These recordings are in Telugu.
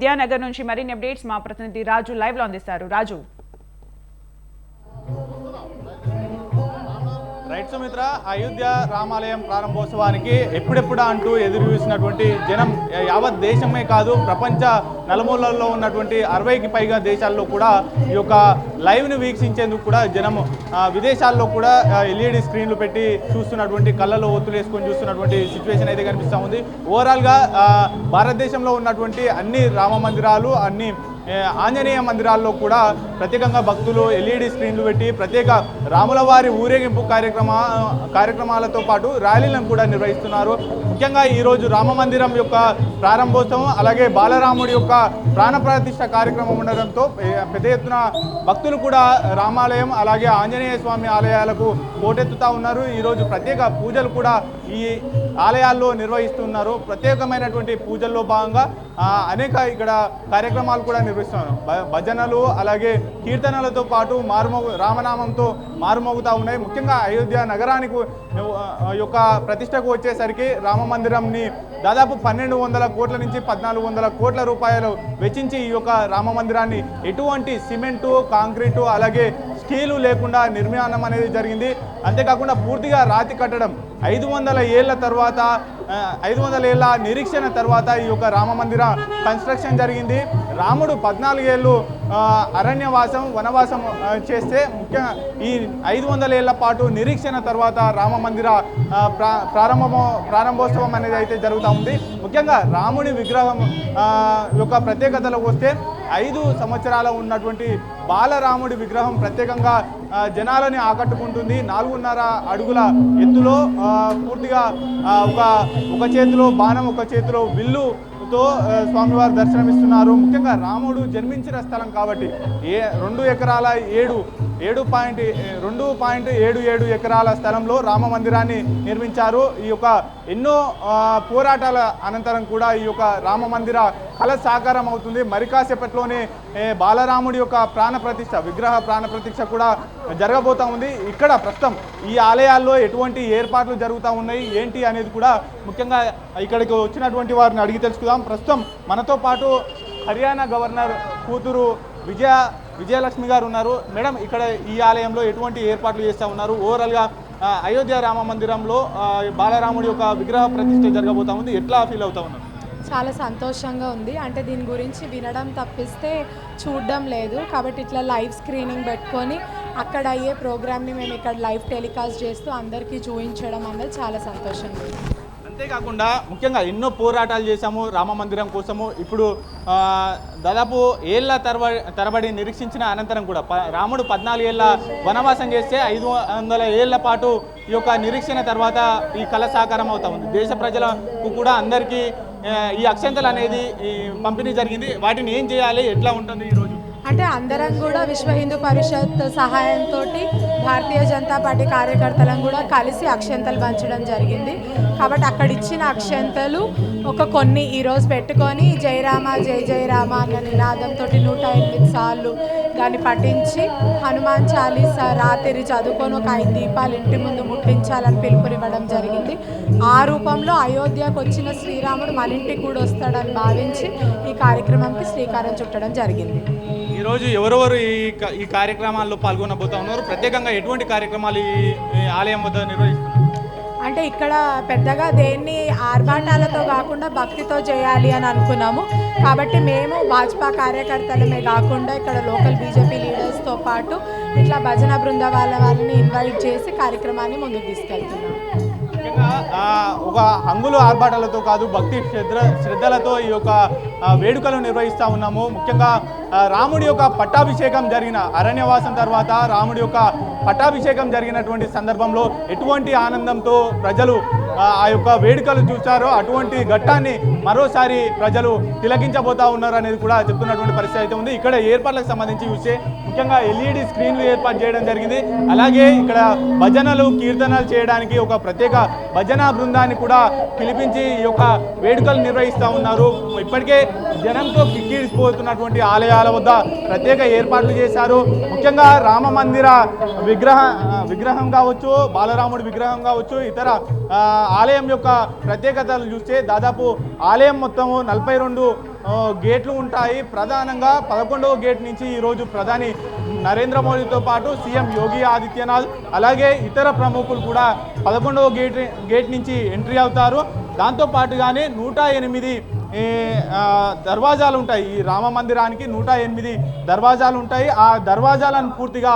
విద్యానగర్ నుంచి మరిన్ని అప్డేట్స్ మా ప్రతినిధి రాజు లైవ్లో అందిస్తారు. రాజు. రైట్ సుమిత్ర అయోధ్య రామాలయం ప్రారంభోత్సవానికి ఎప్పుడెప్పుడా అంటూ ఎదురు చూసినటువంటి జనం యావత్ దేశమే కాదు ప్రపంచ నలుమూలల్లో ఉన్నటువంటి అరవైకి పైగా దేశాల్లో కూడా ఈ యొక్క లైవ్ను వీక్షించేందుకు కూడా జనం విదేశాల్లో కూడా ఎల్ఈడి స్క్రీన్లు పెట్టి చూస్తున్నటువంటి కళ్ళలో ఒత్తులు వేసుకొని చూస్తున్నటువంటి సిచ్యువేషన్ అయితే కనిపిస్తూ ఉంది. ఓవరాల్గా భారతదేశంలో ఉన్నటువంటి అన్ని రామ మందిరాలు అన్ని ఆంజనేయ మందిరాల్లో కూడా ప్రత్యేకంగా భక్తులు ఎల్ఈడి స్క్రీన్లు పెట్టి ప్రత్యేక రాముల వారి ఊరేగింపు కార్యక్రమ కార్యక్రమాలతో పాటు ర్యాలీలను కూడా నిర్వహిస్తున్నారు. ముఖ్యంగా ఈరోజు రామ మందిరం యొక్క ప్రారంభోత్సవం అలాగే బాలరాముడి యొక్క ప్రాణప్రతిష్ఠ కార్యక్రమం ఉండడంతో పెద్ద ఎత్తున భక్తులు కూడా రామాలయం అలాగే ఆంజనేయ స్వామి ఆలయాలకు పోటెత్తుతా ఉన్నారు. ఈరోజు ప్రత్యేక పూజలు కూడా ఈ ఆలయాల్లో నిర్వహిస్తున్నారు. ప్రత్యేకమైనటువంటి పూజల్లో భాగంగా అనేక ఇక్కడ కార్యక్రమాలు కూడా నిర్వహిస్తున్నారు. భ- భజనలు అలాగే కీర్తనలతో పాటు మారుమోగు రామనామంతో మారుమోగుతూ ఉన్నాయి. ముఖ్యంగా అయోధ్య నగరానికి యొక్క ప్రతిష్టకు వచ్చేసరికి రామ మందిరంని దాదాపు పన్నెండు వందల కోట్ల నుంచి పద్నాలుగు వందల కోట్ల రూపాయలు వెచ్చించి ఈ యొక్క రామ మందిరాన్ని ఎటువంటి సిమెంటు కాంక్రీటు అలాగే కీలు లేకుండా నిర్మాణం అనేది జరిగింది. అంతేకాకుండా పూర్తిగా రాతి కట్టడం. ఐదు వందల ఏళ్ళ తర్వాత ఐదు వందల ఏళ్ళ నిరీక్షణ తర్వాత ఈ యొక్క రామ మందిర కన్స్ట్రక్షన్ జరిగింది. రాముడు పద్నాలుగేళ్ళు అరణ్యవాసం వనవాసం చేస్తే ముఖ్యంగా ఈ ఐదు వందల ఏళ్ళ పాటు నిరీక్షణ తర్వాత రామ మందిర ప్రా ప్రారంభమో ప్రారంభోత్సవం అనేది అయితే జరుగుతూ ఉంది. ముఖ్యంగా రాముడి విగ్రహం యొక్క ప్రత్యేకతలకు వస్తే ఐదు సంవత్సరాల ఉన్నటువంటి బాలరాముడి విగ్రహం ప్రత్యేకంగా జనాలని ఆకట్టుకుంటుంది. నాలుగున్నర అడుగుల ఎత్తులో పూర్తిగా ఒక ఒక చేతిలో బాణం ఒక చేతిలో విల్లు తో స్వామివారు దర్శనమిస్తున్నారు. ముఖ్యంగా రాముడు జన్మించిన స్థలం కాబట్టి ఏ రెండు ఎకరాల ఏడు ఏడు పాయింట్ రెండు పాయింట్ ఏడు ఏడు ఎకరాల స్థలంలో రామ మందిరాన్ని నిర్మించారు. ఈ యొక్క ఎన్నో పోరాటాల అనంతరం కూడా ఈ యొక్క రామ మందిర కళ సాకారం అవుతుంది మరికాసేపట్లోనే బాలరాముడి యొక్క ప్రాణ ప్రతిష్ట విగ్రహ ప్రాణ ప్రతిష్ఠ కూడా జరగబోతా ఉంది. ఇక్కడ ప్రస్తుతం ఈ ఆలయాల్లో ఎటువంటి ఏర్పాట్లు జరుగుతూ ఉన్నాయి? ఏంటి అనేది కూడా ముఖ్యంగా ఇక్కడికి వచ్చినటువంటి వారిని అడిగి తెలుసుకుందాం. ప్రస్తుతం మనతో పాటు హర్యానా గవర్నర్ కూతురు విజయ విజయలక్ష్మి గారు ఉన్నారు. మేడం ఇక్కడ ఈ ఆలయంలో ఎటువంటి ఏర్పాట్లు చేస్తూ ఉన్నారు? ఓవరాల్గా అయోధ్య రామ మందిరంలో బాలరాముడి యొక్క విగ్రహ ప్రతిష్ఠ జరగబోతా ఉంది. ఎట్లా ఫీల్ అవుతా ఉన్నారు? చాలా సంతోషంగా ఉంది. అంటే దీని గురించి వినడం తప్పిస్తే చూడడం లేదు. కాబట్టి ఇట్లా లైవ్ స్క్రీనింగ్ పెట్టుకొని అక్కడ అయ్యే ప్రోగ్రామ్ని మేము ఇక్కడ లైవ్ టెలికాస్ట్ చేస్తూ అందరికీ చూపించడం అనేది చాలా సంతోషంగా ఉంది. అంతేకాకుండా ముఖ్యంగా ఎన్నో పోరాటాలు చేశాము రామ మందిరం కోసము. ఇప్పుడు దాదాపు ఏళ్ళ తరబ తరబడి నిరీక్షించిన అనంతరం కూడా ప- రాముడు పద్నాలుగు ఏళ్ళ వనవాసం చేస్తే ఐదు వందల ఏళ్ళ పాటు ఈ యొక్క నిరీక్షణ తర్వాత ఈ కళ సాకారం అవుతా ఉంది. దేశ ప్రజలకు కూడా అందరికీ ఈ అక్షంతలు అనేది ఈ పంపిణీ జరిగింది. వాటిని ఏం చేయాలి? ఎట్లా ఉంటుంది ఈరోజు అంటే అందరం కూడా విశ్వ హిందూ పరిషత్ సహాయంతో భారతీయ జనతా పార్టీ కార్యకర్తలను కూడా కలిసి అక్షంతలు పంచడం జరిగింది. కాబట్టి అక్కడ ఇచ్చిన అక్షంతలు ఒక కొన్ని ఈరోజు పెట్టుకొని జై రామ జై జై రామ అన్న నినాదంతో నూట ఎనిమిది సార్లు దాన్ని పఠించి హనుమాన్ చాలీసా రాత్రి చదువుకొని ఒక ఐదు దీపాలు ఇంటి ముందు ముట్టించాలని పిలుపునివ్వడం జరిగింది. ఆ రూపంలో అయోధ్యకు వచ్చిన శ్రీరాముడు మన ఇంటికి కూడా వస్తాడని భావించి ఈ కార్యక్రమంకి శ్రీకారం చుట్టడం జరిగింది. ఈరోజు ఎవరెవరు ఈ క- ఈ కార్యక్రమాల్లో పాల్గొనబోతా ఉన్నారు ప్రత్యేకంగా ఎటువంటి కార్యక్రమాలు ఈ ఆలయం వద్ద నిర్వహిస్తున్నారు? అంటే ఇక్కడ పెద్దగా దేన్ని ఆర్భాటాలతో కాకుండా భక్తితో చేయాలి అని అనుకున్నాము. కాబట్టి మేము భాజపా కార్యకర్తలమే కాకుండా ఇక్కడ లోకల్ బీజేపీ లీడర్స్తో పాటు ఇట్లా భజన బృంద వాళ్ళ వాళ్ళని ఇన్వైట్ చేసి కార్యక్రమాన్ని ముందుకు తీసుకెళ్తున్నాము ఒక హంగులు ఆర్భాటాలతో కాదు భక్తి శ్రద్ధ శ్రద్ధలతో ఈ యొక్క వేడుకలు నిర్వహిస్తూ ఉన్నాము. ముఖ్యంగా రాముడి యొక్క పట్టాభిషేకం జరిగిన అరణ్యవాసం తర్వాత రాముడి యొక్క పట్టాభిషేకం జరిగినటువంటి సందర్భంలో ఎటువంటి ఆనందంతో ప్రజలు ఆ, ఆ యొక్క వేడుకలు చూస్తారో అటువంటి ఘట్టాన్ని మరోసారి ప్రజలు తిలకించబోతా ఉన్నారు అనేది కూడా చెప్తున్నటువంటి పరిస్థితి అయితే ఉంది. ఇక్కడ ఏర్పాట్లకు సంబంధించి చూస్తే ముఖ్యంగా ఎల్ఈడి స్క్రీన్లు ఏర్పాటు చేయడం జరిగింది. అలాగే ఇక్కడ భజనలు కీర్తనలు చేయడానికి ఒక ప్రత్యేక భజన బృందాన్ని కూడా పిలిపించి ఈ యొక్క వేడుకలు నిర్వహిస్తూ ఉన్నారు. ఇప్పటికే జనంతో కిక్కిరిసిపోతున్నటువంటి ఆలయాల వద్ద ప్రత్యేక ఏర్పాట్లు చేశారు. ముఖ్యంగా రామ మందిర విగ్రహ విగ్రహం కావచ్చు బాలరాముడి విగ్రహం కావచ్చు ఇతర ఆ, ఆలయం యొక్క ప్రత్యేకతలు చూస్తే దాదాపు ఆలయం మొత్తము నలభై రెండు గేట్లు ఉంటాయి. ప్రధానంగా పదకొండవ గేట్ నుంచి ఈరోజు ప్రధాని నరేంద్ర మోడీతో పాటు సీఎం యోగి ఆదిత్యనాథ్ అలాగే ఇతర ప్రముఖులు కూడా పదకొండవ గేట్ గేట్ నుంచి ఎంట్రీ అవుతారు. దాంతో పాటుగానే నూట ఎనిమిది దర్వాజాలు ఉంటాయి. ఈ రామ మందిరానికి నూట ఎనిమిది దర్వాజాలు ఉంటాయి. ఆ దర్వాజాలను పూర్తిగా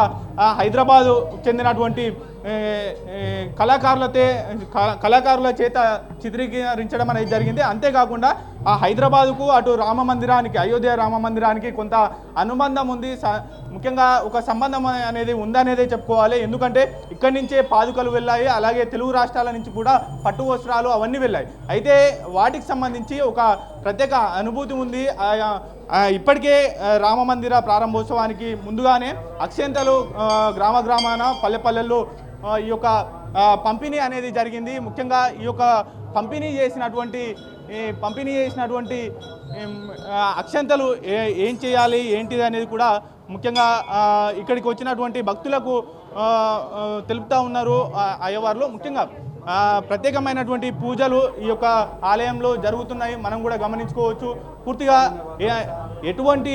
హైదరాబాదు చెందినటువంటి కళాకారులతే కళాకారుల చేత చిత్రీకరించడం అనేది జరిగింది. అంతేకాకుండా ఆ హైదరాబాదుకు అటు రామ మందిరానికి అయోధ్య రామ మందిరానికి కొంత అనుబంధం ఉంది. స- ముఖ్యంగా ఒక సంబంధం అనేది ఉందనేదే చెప్పుకోవాలి. ఎందుకంటే ఇక్కడి నుంచే పాదుకలు వెళ్ళాయి. అలాగే తెలుగు రాష్ట్రాల నుంచి కూడా పట్టు వస్త్రాలు అవన్నీ వెళ్ళాయి. అయితే వాటికి సంబంధించి ఒక ప్రత్యేక అనుభూతి ఉంది. ఇప్పటికే రామ మందిర ప్రారంభోత్సవానికి ముందుగానే అక్షంతలు గ్రామ గ్రామాన పల్లె పల్లెల్లో ఈ యొక్క పంపిణీ అనేది జరిగింది. ముఖ్యంగా ఈ యొక్క పంపిణీ చేసినటువంటి ఈ పంపిణీ చేసినటువంటి అక్షంతలు ఏ ఏం చేయాలి ఏంటిది అనేది కూడా ముఖ్యంగా ఇక్కడికి వచ్చినటువంటి భక్తులకు తెలుపుతూ ఉన్నారు అయ్యవార్లు. ముఖ్యంగా ప్రత్యేకమైనటువంటి పూజలు ఈ యొక్క ఆలయంలో జరుగుతున్నాయి. మనం కూడా గమనించుకోవచ్చు. పూర్తిగా ఎటువంటి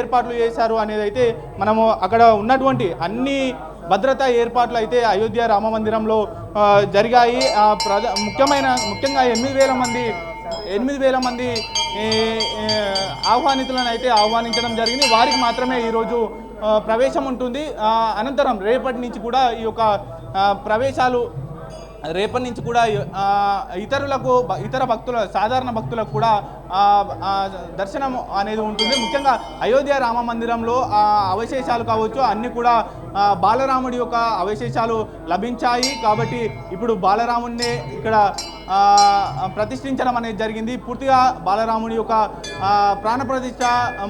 ఏర్పాట్లు చేశారు అనేది అయితే మనము అక్కడ ఉన్నటువంటి అన్ని భద్రతా ఏర్పాట్లు అయితే అయోధ్య రామ మందిరంలో జరిగాయి. ఆ, ముఖ్యమైన ముఖ్యంగా ఎనిమిది వేల మంది ఎనిమిది వేల మంది ఆహ్వానితులను అయితే ఆహ్వానించడం జరిగింది. వారికి మాత్రమే ఈరోజు ప్రవేశం ఉంటుంది. అనంతరం రేపటి నుంచి కూడా ఈ యొక్క ప్రవేశాలు రేపటి నుంచి కూడా ఇతరులకు ఇతర భక్తుల సాధారణ భక్తులకు కూడా దర్శనం అనేది ఉంటుంది. ముఖ్యంగా అయోధ్య రామ మందిరంలో అవశేషాలు కావచ్చు అన్నీ కూడా బాలరాముడి యొక్క అవశేషాలు లభించాయి. కాబట్టి ఇప్పుడు బాలరాముడినే ఇక్కడ ప్రతిష్ఠించడం అనేది జరిగింది. పూర్తిగా బాలరాముడి యొక్క ప్రాణ ప్రతిష్ట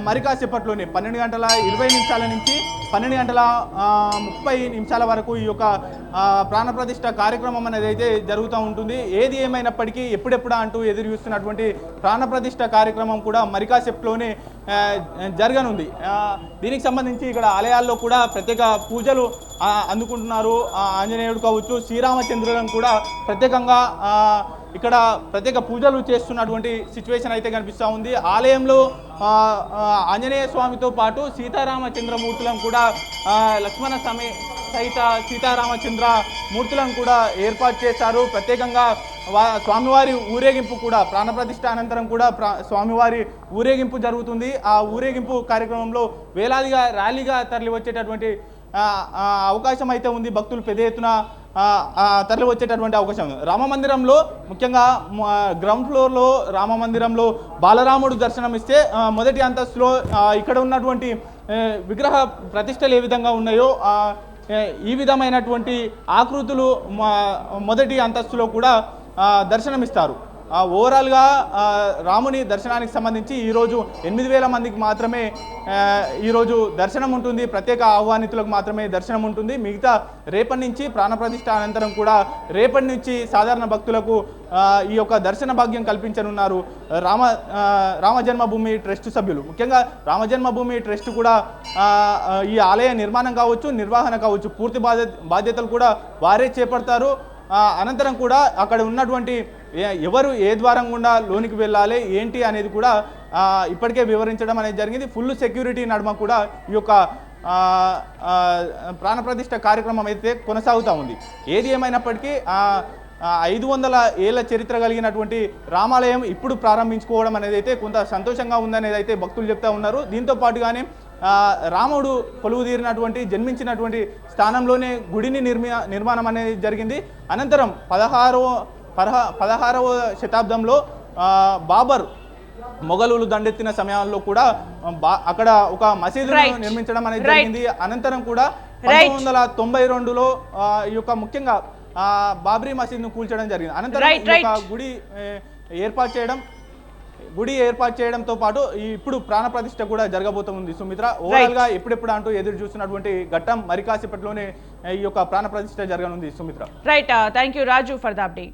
మరికాసేపట్లోనే పన్నెండు గంటల ఇరవై నిమిషాల నుంచి పన్నెండు గంటల ముప్పై నిమిషాల వరకు ఈ యొక్క ప్రాణప్రతిష్ట కార్యక్రమం అనేది అయితే జరుగుతూ ఉంటుంది. ఏది ఏమైనప్పటికీ ఎప్పుడెప్పుడా అంటూ ఎదురు చూస్తున్నటువంటి ప్రాణప్రతిష్ఠ కార్యక్రమం కూడా మరికాసేపులోనే జరగనుంది. దీనికి సంబంధించి ఇక్కడ ఆలయాల్లో కూడా ప్రత్యేక పూజలు అందుకుంటున్నారు. ఆంజనేయుడు కావచ్చు శ్రీరామచంద్రులను కూడా ప్రత్యేకంగా ఇక్కడ ప్రత్యేక పూజలు చేస్తున్నటువంటి సిచ్యువేషన్ అయితే కనిపిస్తూ ఉంది. ఆలయంలో ఆంజనేయ స్వామితో పాటు సీతారామచంద్రమూర్తులను కూడా లక్ష్మణ సమే సహిత సీతారామచంద్ర మూర్తులను కూడా ఏర్పాటు చేశారు. ప్రత్యేకంగా వా- స్వామివారి ఊరేగింపు కూడా ప్రాణప్రతిష్ఠ అనంతరం కూడా ప్రా స్వామివారి ఊరేగింపు జరుగుతుంది. ఆ ఊరేగింపు కార్యక్రమంలో వేలాదిగా ర్యాలీగా తరలి వచ్చేటటువంటి అవకాశం అయితే ఉంది భక్తులు పెద్ద ఎత్తున తరలి వచ్చేటటువంటి అవకాశం రామ మందిరంలో ముఖ్యంగా గ్రౌండ్ ఫ్లోర్లో రామ మందిరంలో బాలరాముడు దర్శనం ఇస్తే మొదటి అంతస్తులో ఇక్కడ ఉన్నటువంటి విగ్రహ ప్రతిష్టలు ఏ విధంగా ఉన్నాయో ఈ విధమైనటువంటి ఆకృతులు మొదటి అంతస్తులో కూడా దర్శనమిస్తారు. ఓవరాల్గా రాముని దర్శనానికి సంబంధించి ఈరోజు ఎనిమిది వేల మందికి మాత్రమే ఈరోజు దర్శనం ఉంటుంది. ప్రత్యేక ఆహ్వానితులకు మాత్రమే దర్శనం ఉంటుంది. మిగతా రేపటి నుంచి ప్రాణప్రతిష్ఠ అనంతరం కూడా రేపటి నుంచి సాధారణ భక్తులకు ఈ యొక్క దర్శన భాగ్యం కల్పించనున్నారు రామ రామజన్మభూమి రామ జన్మభూమి ట్రస్ట్ సభ్యులు. ముఖ్యంగా రామజన్మభూమి ట్రస్ట్ కూడా ఈ ఆలయ నిర్మాణం కావచ్చు నిర్వహణ కావచ్చు పూర్తి బాధ్యత బాధ్యతలు కూడా వారే చేపడతారు. అనంతరం కూడా అక్కడ ఉన్నటువంటి ఎవరు ఏ ద్వారం గుండా లోనికి వెళ్ళాలి ఏంటి అనేది కూడా ఇప్పటికే వివరించడం అనేది జరిగింది. ఫుల్ సెక్యూరిటీ నడుమ కూడా ఈ యొక్క ప్రాణప్రతిష్ట ప్రాణప్రతిష్ఠ కార్యక్రమం అయితే కొనసాగుతూ ఉంది. ఏది ఏమైనప్పటికీ ఐదు వందల ఏళ్ళ చరిత్ర కలిగినటువంటి రామాలయం ఇప్పుడు ప్రారంభించుకోవడం అనేది అయితే కొంత సంతోషంగా ఉందనేది అయితే భక్తులు చెప్తా ఉన్నారు. దీంతో పాటుగానే రాముడు కొలువుదీరినటువంటి జన్మించినటువంటి స్థానంలోనే గుడిని నిర్మి నిర్మాణం అనేది జరిగింది. అనంతరం పదహారో పదహ పదహారవ శతాబ్దంలో బాబర్ మొఘలులు దండెత్తిన సమయాల్లో కూడా అక్కడ ఒక మసీదును Right. నిర్మించడం అనేది. జరిగింది అనంతరం కూడా. పంతొమ్మిది వందల తొంభై రెండులో ఈ యొక్క ముఖ్యంగా ఆ, బాబ్రీ మసీద్ను కూల్చడం జరిగింది అనంతరం. గుడి ఏర్పాటు చేయడం గుడి ఏర్పాటు చేయడంతో పాటు ఇప్పుడు ప్రాణప్రతిష్ఠ కూడా జరగబోతుంది సుమిత్ర ఓవరాల్గా ఎప్పుడెప్పుడు అంటూ ఎదురు చూస్తున్నటువంటి ఘట్టం మరి కాసేపట్లోనే ఈ యొక్క ప్రాణప్రతిష్ఠ జరగనుంది Sumitra right thank you Raju for the update